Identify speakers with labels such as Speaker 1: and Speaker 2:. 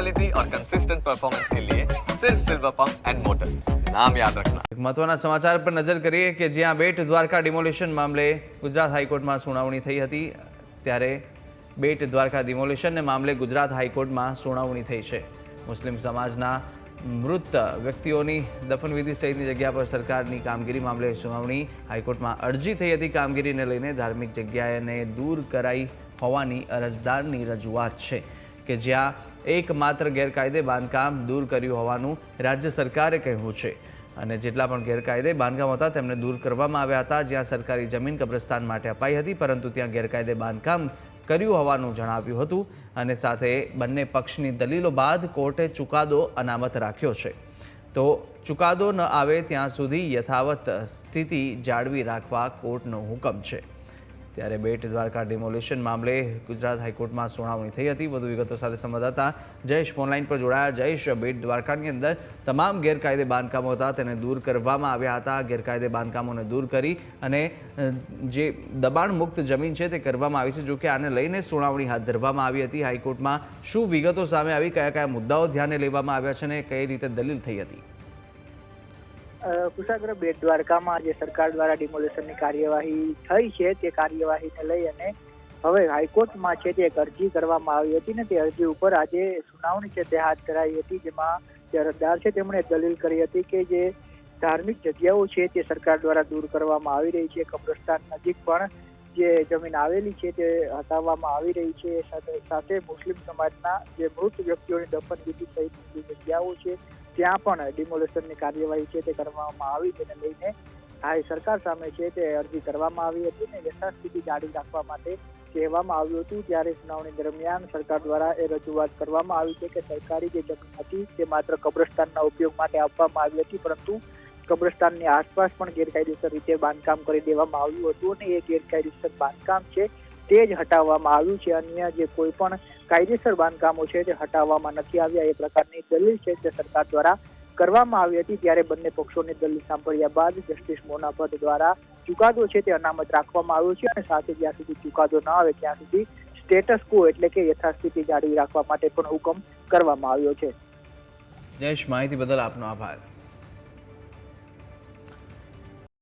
Speaker 1: Quality और consistent performance के लिए सिर्फ सिल्वर पंप एंड मोटर्स नाम याद रखना
Speaker 2: એક મહત્વના સમાચાર પર નજર કરીએ કે જ્યાં બેટ દ્વારકા ડિમોલિશન મામલે ગુજરાત હાઈકોર્ટમાં સુનાવણી થઈ હતી ત્યારે બેટ દ્વારકા ડિમોલિશનને મામલે ગુજરાત હાઈકોર્ટમાં સુનાવણી થઈ છે મુસ્લિમ સમાજના મૃત વ્યક્તિઓની દફનવિધિ સહિતની જગ્યા પર સરકારની કામગીરી મામલે સુનાવણી હાઈકોર્ટમાં અરજી થઈ હતી કામગીરીને લઈને ધાર્મિક જગ્યાએને દૂર કરાઈ હોવાની અરજદારની રજૂઆત છે કે જ્યાં એકમાત્ર ગેરકાયદે બાંધકામ દૂર કર્યું હોવાનું રાજ્ય સરકારે કહ્યું છે. અને જેટલા પણ ગેરકાયદે બાંધકામ હતા, તેમને દૂર કરવામાં આવ્યા હતા. જ્યાં સરકારી જમીન કબ્રસ્તાન માટે અપાઈ હતી, પરંતુ ત્યાં ગેરકાયદે બાંધકામ કર્યું હોવાનું જણાવ્યું હતું. અને સાથે બંને પક્ષની દલીલો બાદ કોર્ટે ચુકાદો અનામત રાખ્યો છે. તો ચુકાદો ન આવે ત્યાં સુધી યથાવત સ્થિતિ જાળવી રાખવા કોર્ટનો હુકમ છે. ત્યારે બેટ દ્વારકા ડિમોલેશન મામલે ગુજરાત હાઈકોર્ટમાં સુનાવણી થઈ હતી. વધુ વિગતો સાથે સંવાદદાતા જયેશ ફોનલાઈન પર જોડાયા. જયેશ, બેટ દ્વારકાની અંદર તમામ ગેરકાયદે બાંધકામો હતા. તેને દૂર કરવામાં આવ્યા હતા. ગેરકાયદે બાંધકામોને દૂર કરી અને જે દબાણ મુક્ત જમીન છે તે કરવામાં આવી છે. જોકે આને લઈને સુનાવણી હાથ ધરવામાં આવી હતી. હાઈકોર્ટમાં શું વિગતો સામે આવી? કયા કયા મુદ્દાઓ ધ્યાને લેવામાં આવ્યા છે અને કઈ રીતે દલીલ થઈ હતી?
Speaker 3: કુશાગ્ર બેટ દ્વારકામાં જે સરકાર દ્વારા ડિમોલેશનની કાર્યવાહી થઈ છે, તે કાર્યવાહીને લઈ અને હવે હાઈકોર્ટમાં છે તે એક અરજી કરવામાં આવી હતી ને તે અરજી ઉપર આજે સુનાવણી છે તે હાથ ધરાઈ હતી, જેમાં જે અરજદાર છે તેમણે દલીલ કરી હતી કે જે ધાર્મિક જગ્યાઓ છે તે સરકાર દ્વારા દૂર કરવામાં આવી રહી છે, કબ્રસ્તાન નજીક પણ જે જમીન આવેલી છે તે હટાવવામાં આવી રહી છે. સાથે સાથે મુસ્લિમ સમાજના જે મૃત વ્યક્તિઓની દફન વિધિ સહિતની જે જગ્યાઓ છે, ત્યાં પણ ડિમોલેશનની કાર્યવાહી છે તે કરવામાં આવી તેને લઈને હાઈ સરકાર સામે છે તે અરજી કરવામાં આવી હતી ને યથાસ્થિતિ જાળવી રાખવા માટે કહેવામાં આવ્યું હતું. ત્યારે સુનાવણી દરમિયાન સરકાર દ્વારા એ રજૂઆત કરવામાં આવી છે કે સરકારી જે જમીન હતી તે માત્ર કબ્રસ્તાનના ઉપયોગ માટે આપવામાં આવી હતી, પરંતુ કબ્રસ્તાનની આસપાસ પણ ગેરકાયદેસર રીતે બાંધકામ કરી દેવામાં આવ્યું હતું અને એ ગેરકાયદેસર બાંધકામ છે તે જ હટાવવામાં આવ્યું છે. અન્ય જે કોઈ પણ કાયદેસર બાંધકામો છે તે હટાવવામાં નથી આવ્યા. એ પ્રકારની દલીલ છે તે સરકાર દ્વારા કરવામાં આવી હતી ત્યારે બંને પક્ષોની દલીલ સાંભળ્યા બાદ જસ્ટિસ મોના દ્વારા ચુકાદો છે તે અનામત રાખવામાં આવ્યો છે અને સાથે જ્યાં સુધી ચુકાદો ન આવે ત્યાં સુધી સ્ટેટસ કો એટલે કે યથાસ્થિતિ જાળવી રાખવા માટે પણ હુકમ કરવામાં આવ્યો છે.
Speaker 2: જયેશ, માહિતી બદલ આપનો આભાર.